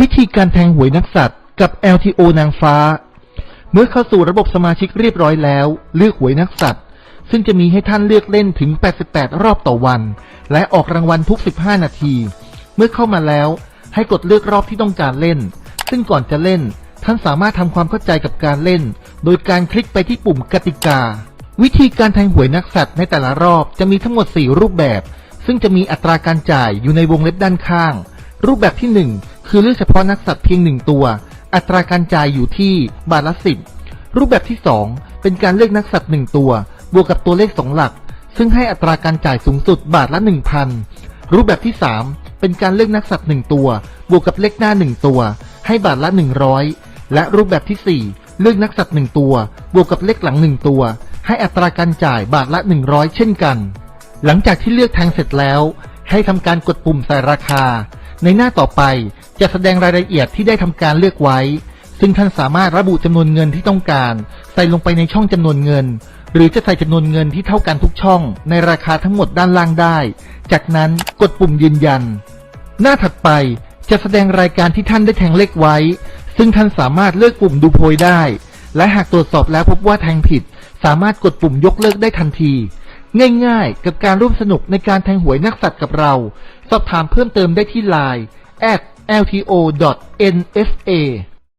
วิธีการแทงหวยนักสัตว์กับ LTO นางฟ้า เมื่อเข้าสู่ระบบสมาชิกเรียบร้อยแล้ว เลือกหวยนักสัตว์ ซึ่งจะมีให้ท่านเลือกเล่นถึง 88 รอบต่อวัน และออกรางวัลทุก 15 นาที เมื่อเข้ามาแล้วให้กดเลือกรอบที่ต้องการเล่น ซึ่งก่อนจะเล่น ท่านสามารถทำความเข้าใจกับการเล่น โดยการคลิกไปที่ปุ่มกติกา วิธีการแทงหวยนักสัตว์ในแต่ละรอบจะมีทั้งหมด 4 รูปแบบ ซึ่งจะมีอัตราการจ่ายอยู่ในวงเล็บด้านข้าง รูปแบบที่ 1 คือเลือกเฉพาะนักสัตว์เพียงหนึ่งตัว อัตราการจ่ายอยู่ที่บาทละสิบรูปแบบที่ 2 เป็นการเลือกนักสัตว์หนึ่งตัว บวกกับตัวเลขสองหลัก ซึ่งให้อัตราการจ่ายสูงสุดบาทละ 1,000 รูปแบบที่ 3 เป็นการเลือกนักสัตว์หนึ่งตัว บวกกับเลขหน้าหนึ่งตัว ให้บาทละ 100 และรูปแบบที่ 4 เลือกนักสัตว์หนึ่งตัว บวกกับเลขหลังหนึ่งตัว ให้อัตราการจ่ายบาทละ 100 เช่นกัน หลังจากที่เลือกแทงเสร็จแล้ว ให้ทำการกดปุ่มใส่ราคา ในหน้าต่อไปจะแสดงรายละเอียดที่ได้ทำการเลือกไว้ ซึ่งท่านสามารถระบุจำนวนเงินที่ต้องการ ใส่ลงไปในช่องจำนวนเงิน หรือจะใส่จำนวนเงินที่เท่ากันทุกช่อง ในราคาทั้งหมดด้านล่างได้ จากนั้นกดปุ่มยืนยัน หน้าถัดไปจะแสดงรายการที่ท่านได้แทงเลขไว้ ซึ่งท่านสามารถเลือกปุ่มดูโพยได้ และหากตรวจสอบแล้วพบว่าแทงผิด สามารถกดปุ่มยกเลิกได้ทันที ง่ายๆ กับการร่วมสนุกในการแทงหวยนักสัตว์กับเรา สอบถามเพิ่มเติมได้ที่ไลน์ at @lto.nsa